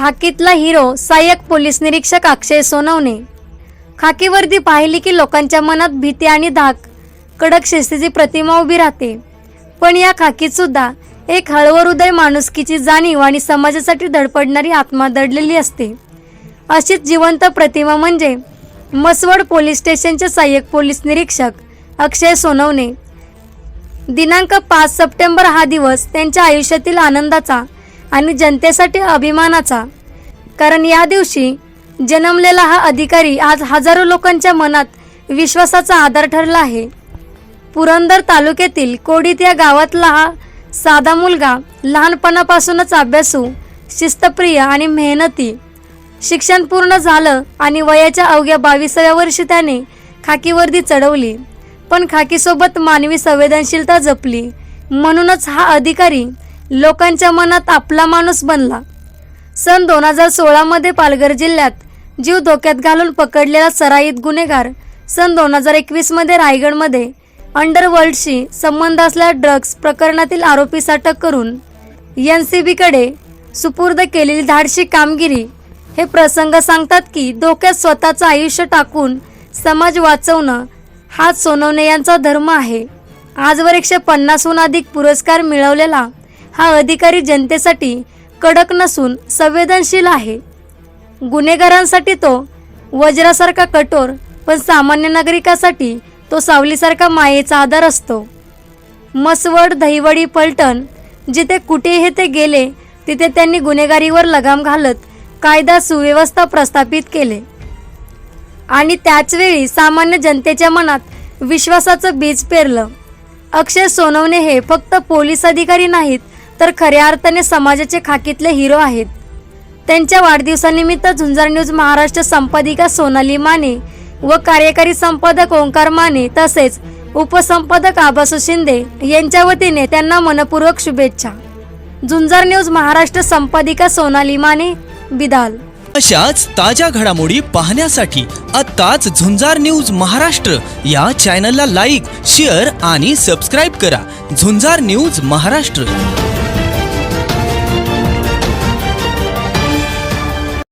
खाकीतला hero सहाय्यक police निरीक्षक अक्षय सोनवणे. खाकी वर्दी पाहिली की लोकांच्या मनात भीती आणि धाक कडक शिस्तीची प्रतिमा उभी राहते. पण या खाकीत सुद्धा एक हळवं हृदय माणुसकीची जाणीव आणि समाजासाठी धडपडणारी आत्मा दडलेली असते. अशीच जिवंत प्रतिमा म्हणजे मसवड पोलीस स्टेशनचे सहाय्यक पोलीस निरीक्षक अक्षय सोनवणे. दिनांक पाच सप्टेंबर हा दिवस त्यांच्या आयुष्यातील आनंदाचा आणि जनतेसाठी अभिमानाचा. कारण या दिवशी जन्मलेला हा अधिकारी आज हजारो लोकांच्या मनात विश्वासाचा आधार ठरला आहे. पुरंदर तालुक्यातील कोडीत या गावातला हा साधा मुलगा लहानपणापासूनच अभ्यासू शिस्तप्रिय आणि मेहनती. शिक्षण पूर्ण झालं आणि वयाच्या अवघ्या बावीसाव्या वर्षी त्याने खाकी वर्दी चढवली. पण खाकीसोबत मानवी संवेदनशीलता जपली. म्हणूनच हा अधिकारी लोकांच्या मनात आपला माणूस बनला. सन दोन हजार सोळामध्ये पालघर जिल्ह्यात जीव धोक्यात घालून पकडलेला सराईत गुन्हेगार सन दोन हजार एकवीसमध्ये रायगडमध्ये अंडरवर्ल्डशी संबंध असलेल्या ड्रग्ज प्रकरणातील आरोपीस अटक करून एन सी बीकडे सुपूर्द केलेली धाडशी कामगिरी हे प्रसंग सांगतात की धोक्यात स्वतःचं आयुष्य टाकून समाज वाचवणं हा सोनवणे यांचा धर्म आहे. आजवर एकशे पन्नासहून अधिक पुरस्कार मिळवलेला हा अधिकारी जनतेसाठी कडक नसून संवेदनशील आहे. गुन्हेगारांसाठी तो वज्रासारखा कठोर पण सामान्य नागरिकासाठी तो सावलीसारखा मायेचा आधार असतो. मसवड दहिवडी पलटण जिथे कुठेही ते गेले तिथे त्यांनी गुन्हेगारीवर लगाम घालत कायदा सुव्यवस्था प्रस्थापित केले. आणि त्याचवेळी सामान्य जनतेच्या मनात विश्वासाचं बीज पेरलं. अक्षय सोनवणे हे फक्त पोलीस अधिकारी नाहीत तर खऱ्या अर्थाने समाजाचे खाकीतले हिरो आहेत. त्यांच्या वाढदिवसानिमित्त झुंजार न्यूज महाराष्ट्र संपादिका सोनाली माने व कार्यकारी संपादक ओंकार माने तसेच उपसंपादक आबासू शिंदे यांच्या वतीने त्यांना मनपूर्वक शुभेच्छा. झुंजार न्यूज महाराष्ट्र संपादिका सोनाली माने बिदाल. अशाच ताज्या घडामोडी पाहण्यासाठी आत्ताच झुंजार न्यूज महाराष्ट्र या चॅनलला लाईक शेअर आणि सबस्क्राईब करा. झुंजार न्यूज महाराष्ट्र.